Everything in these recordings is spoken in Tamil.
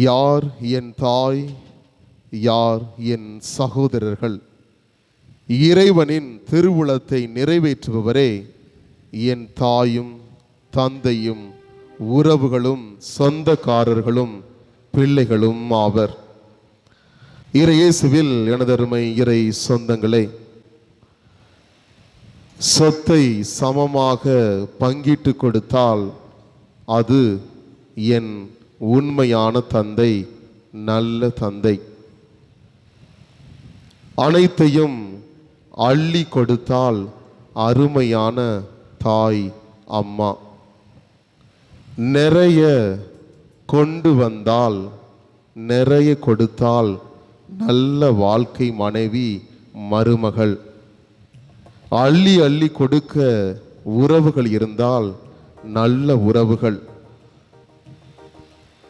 யார் என் தாய்? யார் என் சகோதரர்கள்? இறைவனின் திருவுளத்தை நிறைவேற்றுபவரே என் தாயும் தந்தையும் உறவுகளும் சொந்தக்காரர்களும் பிள்ளைகளும் ஆவர். இறையேசுவில் எனதருமை இறை சொந்தங்களே சொத்தை சமமாக பங்கிட்டு கொடுத்தால் அது என் உண்மையான தந்தை நல்ல தந்தை. அனைத்தையும் அள்ளி கொடுத்தால் அருமையான தாய் அம்மா. நிறைய கொண்டு வந்தால் நிறைய கொடுத்தால் நல்ல வாழ்க்கை மனைவி மருமகள். அள்ளி அள்ளி கொடுக்க உறவுகள் இருந்தால் நல்ல உறவுகள்.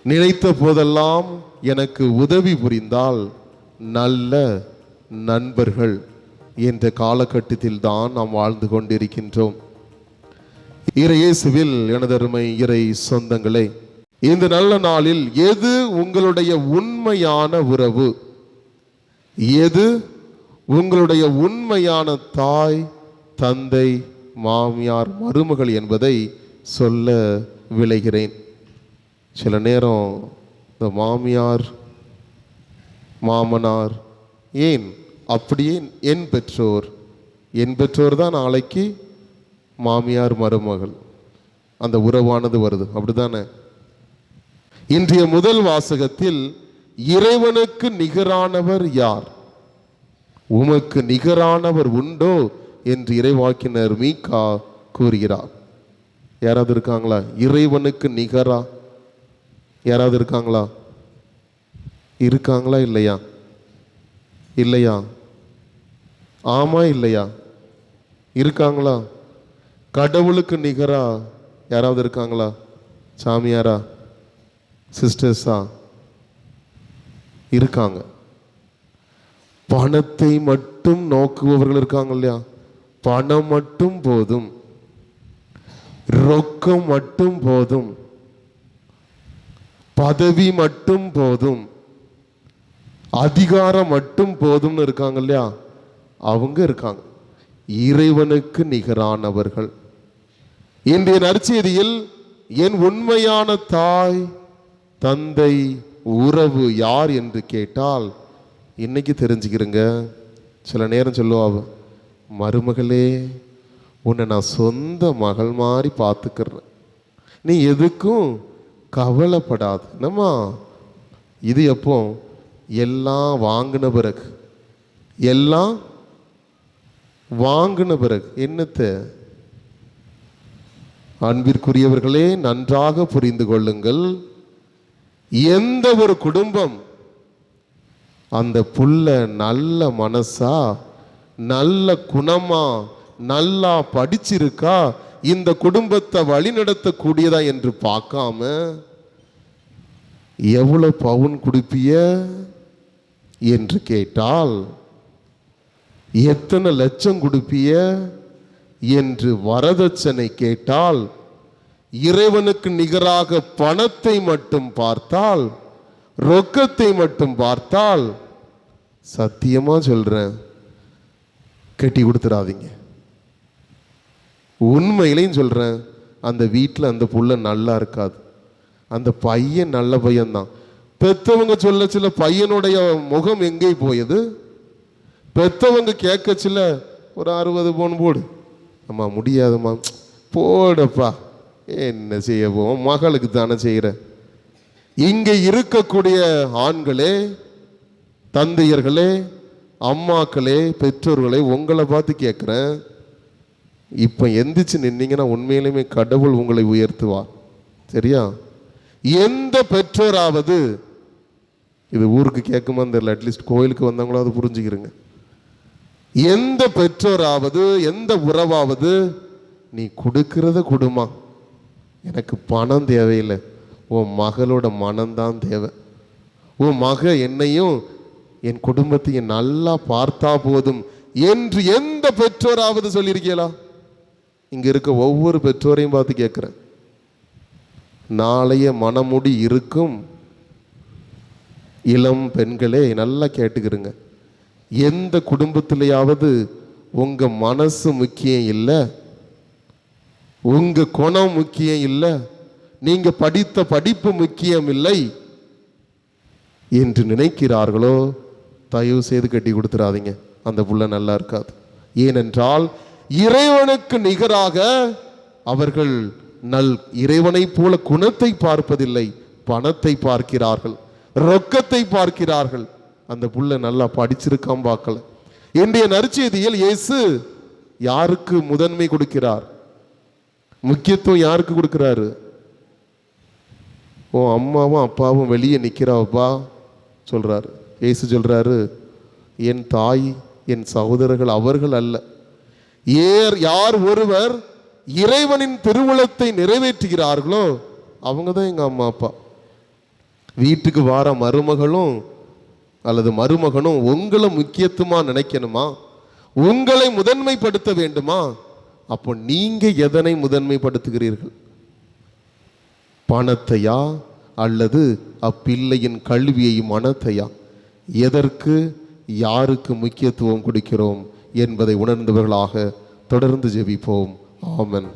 நினைத்த போதெல்லாம் எனக்கு உதவி புரிந்தால் நல்ல நண்பர்கள் என்ற காலகட்டத்தில் தான் நாம் வாழ்ந்து கொண்டிருக்கின்றோம். இறையேசுவில் எனதருமை இறை சொந்தங்களே இந்த நல்ல நாளில் எது உங்களுடைய உண்மையான உறவு? எது உங்களுடைய உண்மையான தாய் தந்தை மாமியார் மருமகள் என்பதை சொல்ல விளைகிறேன். சில நேரம் இந்த மாமியார் மாமனார் ஏன் அப்படியே என் பெற்றோர் என் பெற்றோர் தான் நாளைக்கு மாமியார் மருமகள். அந்த உறவானது வருது. அப்படிதானே இன்றைய முதல் வாசகத்தில் இறைவனுக்கு நிகரானவர் யார்? உமக்கு நிகரானவர் உண்டோ என்று இறைவாக்கினர் மீகா கூறுகிறார். யாராவது இருக்காங்களா? இறைவனுக்கு நிகரா யாராவது இருக்காங்களா? இருக்காங்களா இல்லையா? இல்லையா? ஆமா இல்லையா? இருக்காங்களா? கடவுளுக்கு நிகரா யாராவது இருக்காங்களா? சாமியாரா? சிஸ்டர்ஸா? இருக்காங்க. பணத்தை மட்டும் நோக்குபவர்கள் இருக்காங்க இல்லையா? பணம் மட்டும் போதும். ரொக்கம் மட்டும் போதும். பதவி மட்டும் போதும். அதிகாரம் மட்டும் போதும்னு இருக்காங்க இல்லையா? அவங்க இருக்காங்க. இறைவனுக்கு நிகரானவர்கள். இன்றைய நற்செய்தியில் என் உண்மையான தாய் தந்தை உறவு யார்? என்று கேட்டால் இன்னைக்கு தெரிஞ்சுக்கிறங்க. சில நேரம் சொல்லுவாங்க மருமகளே உன்னை நான் சொந்த மகள் மாதிரி பார்த்துக்கிறேன். நீ எதுக்கும் கவலைப்படாது. என்னம்மா? இது எப்போ? எல்லாம் வாங்கின பிறகு. எல்லாம் வாங்கின பிறகு. என்னத்தை அன்பிற்குரியவர்களே நன்றாக புரிந்து கொள்ளுங்கள். எந்த ஒரு குடும்பம் அந்த புள்ள நல்ல மனசா நல்ல குணமா நல்லா படிச்சிருக்கா இந்த குடும்பத்தை வழிநடத்தக்கூடியதா என்று பார்க்காம எவ்வளவு பவுன் கொடுப்பிய என்று கேட்டால் எத்தனை லட்சம் கொடுப்பிய என்று வரதட்சணை கேட்டால் இறைவனுக்கு நிகராக பணத்தை மட்டும் பார்த்தால் ரொக்கத்தை மட்டும் பார்த்தால் சத்தியமாக சொல்கிறேன் கட்டி கொடுத்துடாதீங்க. உண்மையிலையும் சொல்கிறேன் அந்த வீட்டில் அந்த புள்ள நல்லா இருக்காது. அந்த பையன் நல்ல பையன்தான். பெத்தவங்க சொல்ல சில பையனுடைய முகம் எங்கே போயது? பெத்தவங்க சில ஒரு அறுபது பவுன் போடு. அம்மா முடியாதும்மா. போடப்பா. என்ன செய்ய போவோம் மகளுக்கு தானே செய்கிற இங்கே இருக்கக்கூடிய ஆண்களே தந்தையர்களே அம்மாக்களே பெற்றோர்களே உங்களை பார்த்து கேட்குறேன். இப்போ எந்திரிச்சு நின்னீங்கன்னா உண்மையிலுமே கடவுள் உங்களை உயர்த்துவார் சரியா? எந்த பெற்றோராவது இது ஊருக்கு கேட்குமான்னு தெரியல அட்லீஸ்ட் கோயிலுக்கு வந்தவங்களாவது புரிஞ்சுக்கிறங்க எந்த பெற்றோராவது எந்த உறவாவது நீ கொடுக்கறத கொடுமா. எனக்கு பணம் தேவையில்லை. உன் மகளோட மனம்தான் தேவை. உன் மக என்னையும் என் குடும்பத்தையும் நல்லா பார்த்தா போதும் என்று எந்த பெற்றோராவது சொல்லியிருக்கீங்களா? இங்க இருக்க ஒவ்வொரு பெற்றோரையும் பார்த்து கேட்குறேன் நாளைய மனமுடி இருக்கும். இளம் பெண்களே நல்லா கேட்டுக்கிறங்க எந்த குடும்பத்திலேயாவது உங்க மனசு முக்கியம் இல்லை? உங்க குணம் முக்கியம் இல்லை? நீங்க படித்த படிப்பு முக்கியம் இல்லை? என்று நினைக்கிறார்களோ தயவு செய்து கட்டி கொடுத்துடாதீங்க அந்த புள்ள நல்லா இருக்காது. ஏனென்றால் இறைவனுக்கு நிகராக அவர்கள் நல் இறைவனைப் போல குணத்தை பார்ப்பதில்லை பணத்தை பார்க்கிறார்கள் ரொக்கத்தை பார்க்கிறார்கள். அந்த புள்ள நல்லா படிச்சிருக்கான் பார்க்கல. இன்றைய நற்செய்தியில் இயேசு யாருக்கு முதன்மை கொடுக்கிறார்? முக்கியத்துவம் யாருக்கு கொடுக்கிறாரு? ஓ அம்மாவும் அப்பாவும் வெளியே நிற்கிறாப்பா சொல்றாரு. இயேசு சொல்றாரு என் தாய் என் சகோதரர்கள் அவர்கள் அல்ல. ஏர் யார் ஒருவர் இறைவனின் திருவுளத்தை நிறைவேற்றுகிறார்களோ அவங்க தான் எங்கள் அம்மா அப்பா. வீட்டுக்கு வார மருமகளும் அல்லது மருமகனும் உங்களை முக்கியத்துவமாக நினைக்கணுமா? உங்களை முதன்மைப்படுத்த வேண்டுமா? அப்போ நீங்கள் எதனை முதன்மைப்படுத்துகிறீர்கள்? பணத்தையா அல்லது அப்பிள்ளையின் கல்வியை மனத்தையா? எதற்கு யாருக்கு முக்கியத்துவம் கொடுக்கிறோம்? என்பதை உணர்ந்தவர்களாக தொடர்ந்து ஜெபிப்போம். ஆமன்.